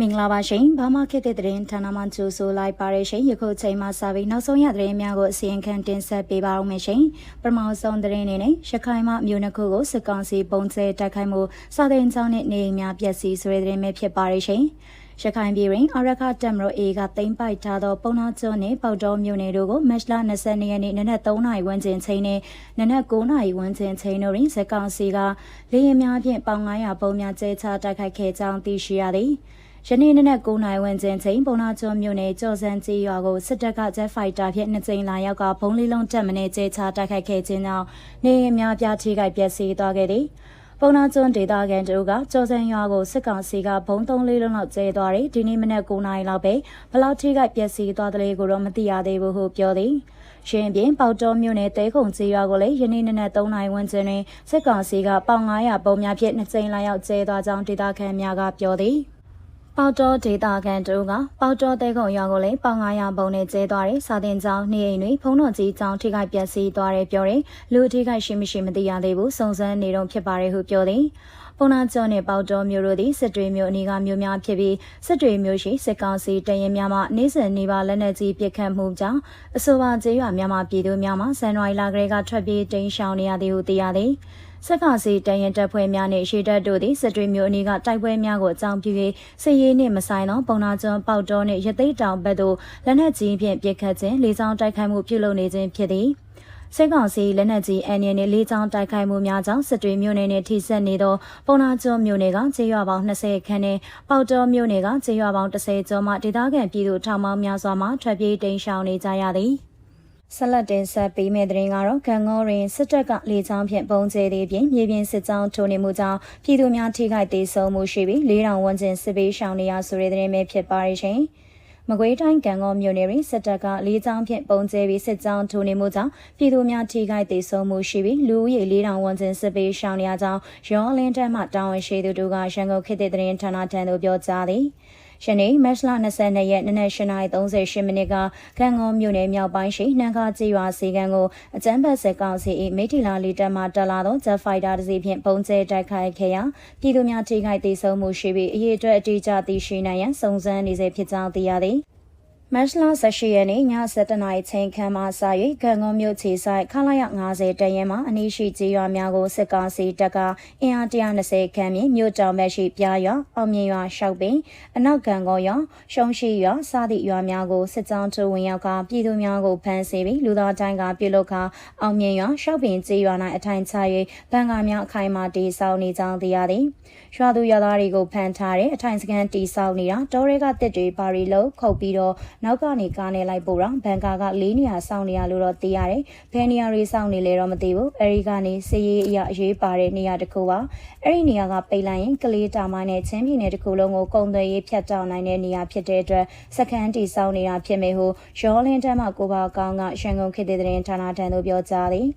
မင်္ဂလာပါရှင်ဘာမခေတ်တဲ့သတင်းဌာနမှကြိုဆိုလိုက်ပါရရှင်ယခုချိန်မှစပြီးနောက်ဆုံးရသတင်းများကိုအစီရင်ခံတင်ဆက်ပေးပါဦးမယ်ရှင်ပထမဆုံးသတင်းအနေနဲ့ရခိုင်မှမြို့နှစ်ခုကိုစစ်ကောင်စီပုံစံတိုက်ခိုက်မှုစာသိမ်းကြောင်းနဲ့နေအိမ်များပျက်စီးဆိုတဲ့သတင်းပဲဖြစ်ပါရရှင်ရခိုင်ပြည်တွင်အရခတက်မရိုအေကတိမ့်ပိုက်ထားသောပုံနာကျွန်းနှင့်ပေါတော်မြို့နယ်တို့ကိုမတ်လ22ရက်နေ့နနက်3နာရီဝန်းကျင်ချိန်နှင့်နနက်9နာရီဝန်းကျင်ချိန်တို့တွင်စက်ကောင်စီကလေယာဉ်များဖြင့်ပေါင်900ပုံများကျဲချတိုက်ခိုက်ခဲ့ကြောင်းသိရှိရသည် ယနေ့နေ့နဲ့9နိုင်ဝင်ချင်းချိန်ပုံနာကျွန်းမြို့နယ်ကြော်စံကြီးရွာကိုစစ်တပ်ကဂျက်ဖိုက်တာဖြင့်နှစ်ကြိမ်လာရောက်ကဘုံလေးလုံးတက်မနေကျဲချတိုက်ခိုက်ခဲ့ခြင်းကြောင့်နေအများပြားထိခိုက်ပျက်စီးသွားခဲ့သည်ပုံနာကျွန်းဒေသခံတို့ကကြော်စံရွာကိုစစ်ကောင်စီကဘုံသုံးလေးလုံးလောက်ကျဲသွားတယ်ဒီနေ့မနေ့9နိုင်လောက်ပဲဘလောက်ထိခိုက်ပျက်စီးသွားတယ်ကိုတော့မသိရသေးဘူးဟုပြောသည်ရှင်ပြင်ပေါတော်မြို့နယ်တဲခုံကြီးရွာကိုလည်းယနေ့နေ့နဲ့3နိုင်ဝန်းကျင်တွင်စစ်ကောင်စီကပေါင်900ပုံများဖြင့်နှစ်ကြိမ်လာရောက်ကျဲသွားကြောင်းဒေသခံများကပြောသည် ပေါတော်ဒေတာကန်တူကပေါတော်တဲကုံရွာကိုလည်းပေါင်900ပုံနဲ့ကျဲသွားတယ်။စာတင်ကျောင်းနေအိမ်တွေဖုံးတော်ကြီးကျောင်းထိခိုက်ပျက်စီးသွားတယ်ပြောတယ်။လူအထိခိုက်ရှိမရှိမသိရသေးဘူး။စုံစမ်းနေတော့ဖြစ်ပါတယ်ဟုပြောတယ်။ပုံနာကျော်နဲ့ပေါတော်မျိုးတို့သည်စစ်တွေမျိုးအနီးကမျိုးများဖြစ်ပြီးစစ်တွေမျိုးရှိစစ်ကောင်စီတရင်များမှနေစဉ်နေပါလက်နက်ကြီးပစ်ခတ်မှုကြောင့်အဆိုပါကျေးရွာများမှာပြည်သူများမှဇန်နဝါရီလကလေးကထွက်ပြေးတိမ်းရှောင်နေရသည်ဟုသိရသည်။ စက်ကောင်စီတရင်တပ်ဖွဲ့များနှင့်ရှေ့တပ်တို့သည်စစ်တွေမျိုးအနီးကတိုက်ပွဲများကိုအကြောင်းပြု၍စစ်ရေးနှင့်မဆိုင်သောပုံနာကျွန်းပေါတော်နှင့်ရသိတောင်ဘက်သို့လက်နက်ကြီးဖြင့်ပစ်ခတ်ခြင်းလေကြောင်းတိုက်ခိုက်မှုပြုလုပ်နေခြင်းဖြစ်သည်စစ်ကောင်စီလက်နက်ကြီးအန်ရနဲ့လေးချောင်းတိုက်ခိုက်မှုများကြောင့်စစ်တွေမြို့နယ်နဲ့ထိစပ်နေသောပုံနာကျွန်းမြို့နယ်ကကျေးရွာပေါင်း20ခန်းနဲ့ပေါတော်မြို့နယ်ကကျေးရွာပေါင်း30ကျော်မှဒေသခံပြည်သူထောင်ပေါင်းများစွာမှထွက်ပြေးတိမ်းရှောင်နေကြရသည်။ ဆက်လက်တင်ဆက်ပေးမယ့်သတင်းကတော့ကံငေါတွင်စစ်တပ်ကလေကြောင်းဖြင့်ပုံကျဲသည့်ပြင်မြေပြင်စစ်ကြောင်းထိုးနေမှုကြောင့်ပြည်သူများထိခိုက်ဒေဆုံးမှုရှိပြီး၄000ဝန်းကျင်စစ်ပေးရှောင်နေရဆိုတဲ့သတင်းပဲဖြစ်ပါရရှင်။မကွေးတိုင်းကံကောမြို့နယ်တွင်စစ်တပ်ကလေးချောင်းဖြင့်ပုံကျဲပြီးစစ်ကြောင်းထိုးနေမှုကြောင့်ပြည်သူများထိခိုက်ဒေဆုံးမှုရှိပြီးလူဦးရေ4000ဝန်းကျင်စစ်ပေးရှောင်နေရကြောင်းရောလင်းတန်းမှတာဝန်ရှိသူတို့ကရန်ကုန်ခေတ်တဲ့သတင်းဌာနထံသို့ပြောကြားသည်။ ယနေ့မတ်လ22ရက်နေ့နက်8:38မိနစ်ကကံကုန်းမြို့နယ်မြောက်ပိုင်းရှိနှံခါကျေးရွာစီကံကိုအကြမ်းဖက်စစ်ကောင်စီ၏မိထီလာလီတပ်မှတက်လာသော Jet Fighter တစ်စီးဖြင့်ပုံကျဲတိုက်ခိုက်ခဲ့ရာပြည်သူများထိခိုက်ဒေဆုံးမှုရှိပြီးအရေးအတွက်အတိအကျသိရှိနိုင်ရန်စုံစမ်းနေစေဖြစ်ကြောင်းသိရသည် မတ်လ18ရက်နေ့ည7:00နာရီချိန်ခန့်မှစ၍ကံကုန်းမြို့ခြေဆိုင်ခလာရ90တရဲမှအနီးရှိကျေးရွာများကိုစစ်ကောင်စီတပ်ကအင်အား120ခန့်မြင့်မြို့တောင်ဘက်ရှိပြားရွာအောင်မြင်ရွာရှောက်ပင်အနောက်ကံကုန်းရွာရှုံရှိရွာစသည့်ရွာများကိုစစ်ကြောင်းထိုးဝင်ရောက်ကပြည်သူများကိုဖမ်းဆီးပြီးလူသားတိုင်းကပြုလုပ်ခအောင်မြင်ရွာရှောက်ပင်ကျေးရွာ၌အထိုင်ချ၍ဗန်ကားများအခိုင်အမာတည်ဆောက်နေကြောင်းသိရသည်ရွာသူရွာသားတွေကိုဖမ်းထားတဲ့အထိုင်စခန်းတည်ဆောက်နေတာတောရဲကတစ်တွေပါရီလို့ခုတ်ပြီးတော့နောက်ကနေကားနဲ့လိုက်ပို့တော့ဘန်ကာက၄နေရာစောင့်နေရလို့တော့သိရတယ်။ဘယ်နေရာတွေစောင့်နေလဲတော့မသိဘူး။အဲဒီကနေစည်ရေးအရာအရေးပါတဲ့နေရာတစ်ခုပါ။အဲဒီနေရာကပိတ်လိုက်ရင်ကလေးတာမိုင်းနဲ့ချင်းပြည်နယ်တစ်ခုလုံးကိုကုံသွယ်ရေးဖြတ်တောက်နိုင်တဲ့နေရာဖြစ်တဲ့အတွက်စခန်းတီစောင့်နေတာဖြစ်မယ်ဟုရောလင်းတမ်းမှကိုပါကောင်းကရန်ကုန်ခေတ်တဲ့တဲ့ဌာနထံသို့ပြောကြားသည်။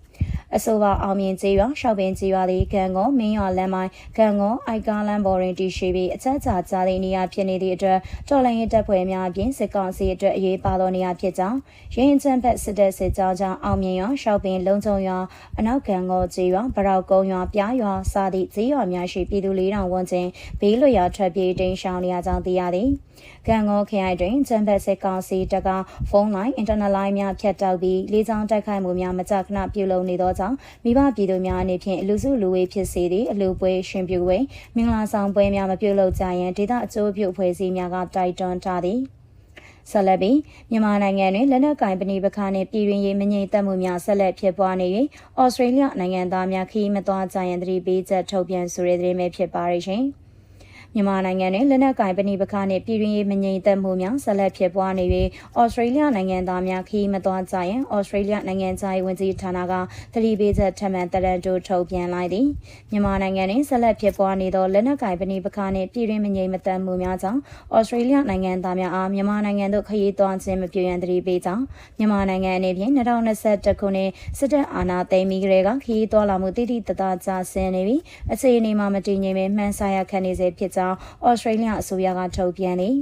အဆိုပါအောင်မြင်ကျေးရွာရှောက်ပင်ကျေးရွာသည်ကံကောမင်းရွာလမ်းမိုင်းကံကောအိုက်ကားလမ်းပေါ်တွင်တည်ရှိပြီးအချက်ချာကြားသည့်နေရာဖြစ်နေသည့်အတွက်တော်လိုင်းရေးတပ်ဖွဲ့များအပြင်စစ်ကောင်စီအတွက်အရေးပါသောနေရာဖြစ်ကြောင်းရင်းချမ်းဘက်စစ်တပ်စစ်ကြောင်းကြောင့်အောင်မြင်ရွာရှောက်ပင်လုံခြုံရွာအနောက်ကံကောကျေးရွာဗရောက်ကုန်းရွာပြားရွာစသည့်ကျေးရွာများရှိပြည်သူ၄000ဝန်းကျင်ဘေးလွတ်ရာထွက်ပြေးတိမ်းရှောင်နေရကြောင်းသိရသည်။ကံကောခရိုင်တွင်ချမ်ဘတ်စစ်ကောင်စီတကဖုန်းလိုင်းအင်တာနက်လိုင်းများဖြတ်တောက်ပြီးလေးချောင်းတိုက်ခိုက်မှုများမကြာခဏပြုလုပ်နေသောကြောင့်မိဘပြည်သူများအနေဖြင့်လူစုလူဝေးဖြစ်စေသည့်အလူပွဲရှင်ပြုဝေးမင်္ဂလာဆောင်ပွဲများမပြုလုပ်ကြရန်ဒေသအကျိုးပြုအဖွဲ့အစည်းများကတိုက်တွန်းထားသည်ဆက်လက်ပြီးမြန်မာနိုင်ငံတွင်လက်နက်ကင်ပဏီပခါနှင့်ပြည်တွင်ရေးမငြိမ်သက်မှုများဆက်လက်ဖြစ်ပွားနေ၍ဩစတြေးလျနိုင်ငံသားများခရီးမသွားကြရန်သတိပေးချက်ထုတ်ပြန်ဆိုတဲ့သတင်းပဲဖြစ်ပါရရှင်။ မြန်မာနိုင်ငံတွင်လက်နက်ကင်ပဏိပခနှင့်ပြည်တွင်းရေးမငြိမ်သက်မှုများဆက်လက်ဖြစ်ပွားနေ၍ဩစတြေးလျနိုင်ငံသားများခီးမသွားကြရန်ဩစတြေးလျနိုင်ငံသားရေးဝန်ကြီးဌာနကသတိပေးချက်ထပ်မံတရန်တိုးထုတ်ပြန်လိုက်သည်မြန်မာနိုင်ငံတွင်ဆက်လက်ဖြစ်ပွားနေသောလက်နက်ကင်ပဏိပခနှင့်ပြည်တွင်းမငြိမ်မသက်မှုများကြောင့်ဩစတြေးလျနိုင်ငံသားများအားမြန်မာနိုင်ငံသို့ခရီးသွားခြင်းမပြုရန်သတိပေးကြောင်းမြန်မာနိုင်ငံအနေဖြင့်2021ခုနှစ်စစ်တပ်အာဏာသိမ်းပြီးကတည်းကခရီးသွားလာမှုတိတိတသားကျဆင်းနေပြီးအခြေအနေမှာမတည်ငြိမ်ပဲမှန်းဆရခန့်နေစေဖြစ်ကြောင်းကြောင်းဩစတြေးလျအစိုးရကထုတ်ပြန်သည်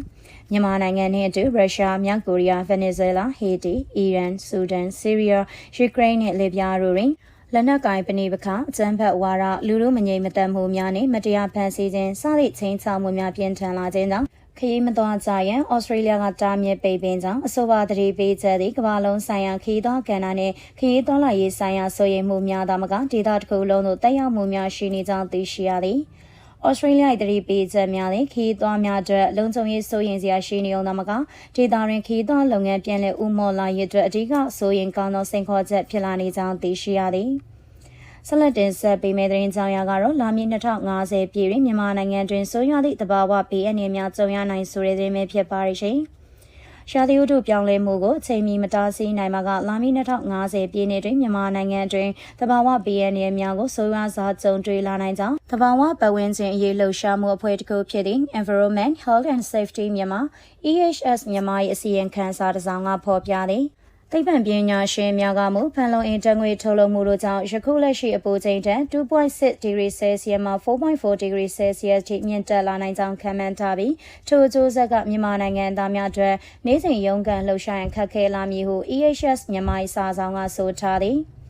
မြန်မာနိုင်ငံနှင့်အတူရုရှားမြောက်ကိုရီးယားဗင်နီဇွဲလားဟေတီအီရန်ဆူဒန်ဆီးရီးယားယူကရိန်းနှင့်လစ်ဗျားတို့တွင်လက်နက်ကိုင်ပဏိပခအကြမ်းဖက်ဝါဒလူလူမငြိမ်မသက်မှုများနှင့်မတရားဖန်ဆီးခြင်းစသည့်ချင်းချောက်မှုများပြင်းထန်လာခြင်းကြောင့်ခရီးမသွားကြရန်ဩစတြေးလျကတားမြစ်ပိတ်ပင်ကြောင့်အဆိုပါတရေပေးချက်သည့်ကမ္ဘာလုံးဆိုင်ရာခရီးသွားကဏ္ဍနှင့်ခရီးသွားလာရေးဆိုင်ရာဆိုရင်မှုများသာမကဒေသတစ်ခုလုံးသို့တက်ရောက်မှုများရှိနေကြောင်းသိရှိရသည်။ ဩစတြေးလျ၏တရေပေးချက်များသည်ခရီးသွားများအတွက်လုံခြုံရေးစိုးရင်စရာရှိနေုံသာမကဒေသတွင်ခရီးသွားလုပ်ငန်းပြန်လည်ဥမော်လာရေးအတွက်အဓိကစိုးရင်ကောင်းသောစိန်ခေါ်ချက်ဖြစ်လာနေကြောင်းသိရှိရသည်။ဆက်လက်တင်ဆက်ပေးမယ့်သတင်းကြောင်းရာကတော့လာမည့်2050ပြည်တွင်မြန်မာနိုင်ငံတွင်ဆိုးရွားသည့်တဘာဝဘေးအန္တရာယ်များကြုံရနိုင်ဆိုတဲ့သတင်းပဲဖြစ်ပါရရှင်။ ရှားသီဥတုပြောင်းလဲမှုကိုအချိန်မီမတားဆီးနိုင်မှာကလာမည့်2050ပြည်နှစ်တွင်မြန်မာနိုင်ငံတွင်တဘာဝဘေးအန္တရာယ်များကိုဆိုးရွားစွာကြုံတွေ့လာနိုင်ကြောင်းတဘာဝပတ်ဝန်းကျင်အရေးလှုပ်ရှားမှုအဖွဲ့တစ်ခုဖြစ်သည့် Environment Health and Safety မြန်မာ EHS မြန်မာ၏အစီရင်ခံစာတစ်စောင်ကဖော်ပြသည်။ သိပ္ပံပညာရှင်များကမူဖန်လုံအင်တငွေထုတ်လုပ်မှုတို့ကြောင့်ယခုလက်ရှိအပူချိန်တန်2.6 degree Celsius မှ4.4 degree Celsius ထိမြင့်တက်လာနိုင်ကြောင်းခန့်မှန်းထားပြီးထိုအကျိုးဆက်ကမြန်မာနိုင်ငံသားများအတွက်နေ့စဉ်ရုန်းကန်လှုပ်ရှားရန်ခက်ခဲလာမည်ဟု EHS မြန်မာ၏စာဆောင်ကဆိုထားသည်။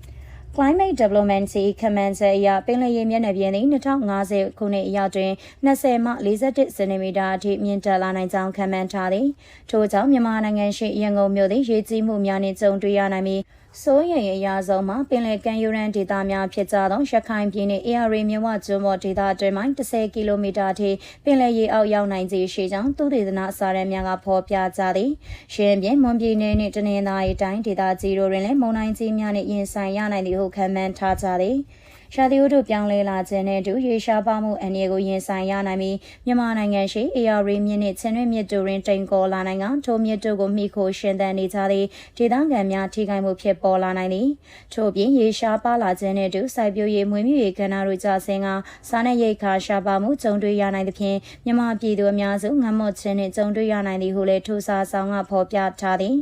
Climate Development စီခမန်ချက်အရပင်လယ်ရေမျက်နှာပြင်သည်2050ခုနှစ်အရောက်တွင်20မှ41စင်တီမီတာအထိမြင့်တက်လာနိုင်ကြောင်းခန့်မှန်းထားသည်ထို့ကြောင့်မြန်မာနိုင်ငံရှိရန်ကုန်မြို့သည်ရေကြီးမှုများနှင့်ကြုံတွေ့ရနိုင်ပြီး စိုးရိမ်အရာဆုံးမှာပင်လယ်ကမ်းရိုးတန်းဒေသများဖြစ်ကြသောရခိုင်ပြည်နယ် AR မြဝကျွန်းပေါ်ဒေသအတွင်းမှ10ကီလိုမီတာထိပင်လယ်ရေအောက်ရောက်နိုင်ခြေရှိကြောင်းသုတေသနစာရန်များကဖော်ပြကြသည်။ရှင်းပြမွန်ပြည်နယ်နှင့်တနင်္သာရီတိုင်းဒေသကြီးတို့တွင်လည်းမုန်တိုင်းကြီးများနှင့်ရင်ဆိုင်ရနိုင်သည်ဟုခန့်မှန်းထားကြသည်။ ရှာသီဥတုပြောင်းလဲလာခြင်းနဲ့အတူရေရှားပါမှုအန္တရာယ်ကိုရင်ဆိုင်ရနိုင်ပြီးမြန်မာနိုင်ငံရှိ AR မြစ်နှင့်ချင်းရွှေမြစ်တို့တွင်တိမ်ကောလာနိုင်ကထိုမြစ်တို့ကိုမိခိုရှင်သန်နေကြသည့်ဒေသခံများထိခိုက်မှုဖြစ်ပေါ်လာနိုင်သည်ထို့ပြင်ရေရှားပါလာခြင်းနဲ့အတူစိုက်ပျိုးရေးမွေးမြူရေးကဏ္ဍတို့ကြဆင်းကစားနပ်ရိက္ခာရှားပါမှုကြုံတွေ့ရနိုင်သဖြင့်မြန်မာပြည်သူအများစုငတ်မွတ်ခြင်းနှင့်ကြုံတွေ့ရနိုင်သည်ဟုလည်းထိုစာဆောင်ကဖော်ပြထားသည်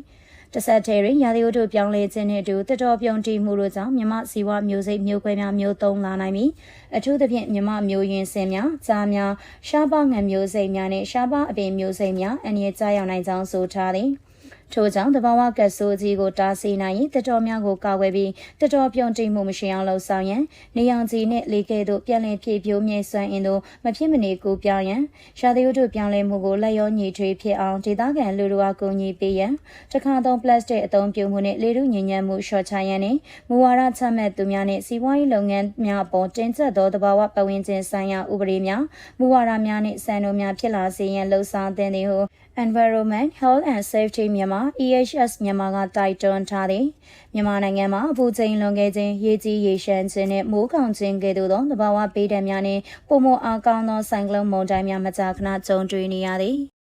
တဆက်တည်းတွင်ရာသီဥတုပြောင်းလဲခြင်းနှင့်အတူတတော်ပြုံတီမှုတို့ကြောင့်မြမစီဝမျိုးစိတ်မျိုးကွဲများမျိုးသုံးလာနိုင်ပြီးအထူးသဖြင့်မြမမျိုးရင်းစင်များကြားများရှားပါငံမျိုးစိတ်များနှင့်ရှားပါအပင်မျိုးစိတ်များအနည်းကြားရောက်နိုင်ကြောင်းဆိုထားသည်။ ထို့ကြောင့်တဘာဝကတ်ဆိုးကြီးကိုတားဆီးနိုင်ရင်တတော်များကိုကာဝယ်ပြီးတတော်ပြုံတိမှုမရှိအောင်လှုံ့ဆော်ရန်နေရောင်ခြည်နှင့်လေကဲ့သို့ပြန်လည်ဖြည့်ဖြိုးမြဲစွမ်းအင်တို့မဖြစ်မနေကူပြောင်းရန်ရှားသီးဥတုပြောင်းလဲမှုကိုလက်ရောညီထွေးဖြစ်အောင်ဒေသခံလူတို့အားကူညီပေးရန်တခါသုံးပလတ်စတစ်အသုံးပြုမှုနှင့်လေထုညဉ့်ညံ့မှုလျှော့ချရန်နှင့်မူဝါဒချမှတ်သူများနှင့်စီးပွားရေးလုပ်ငန်းများအပေါ်တင်ကျပ်သောတဘာဝပတ်ဝန်းကျင်ဆိုင်ရာဥပဒေများမူဝါဒများနှင့်စံနှုန်းများဖြစ်လာစေရန်လှုံ့ဆော်သင့်သည်ဟု Environment Health and Safety မြန်မာ EHS မြန်မာကတိုက်တွန်းထားသည်မြန်မာနိုင်ငံမှာအပူချိန်လွန်ခဲ့ခြင်းရေကြီးရေရှမ်းခြင်းနဲ့မိုးခေါင်ခြင်းကဲ့သို့သောသဘာဝဘေးဒဏ်များနှင့်ပုံမအားကောင်းသောဆိုင်ကလုန်းမုန်တိုင်းများမကြာခဏကြုံတွေ့နေရသည်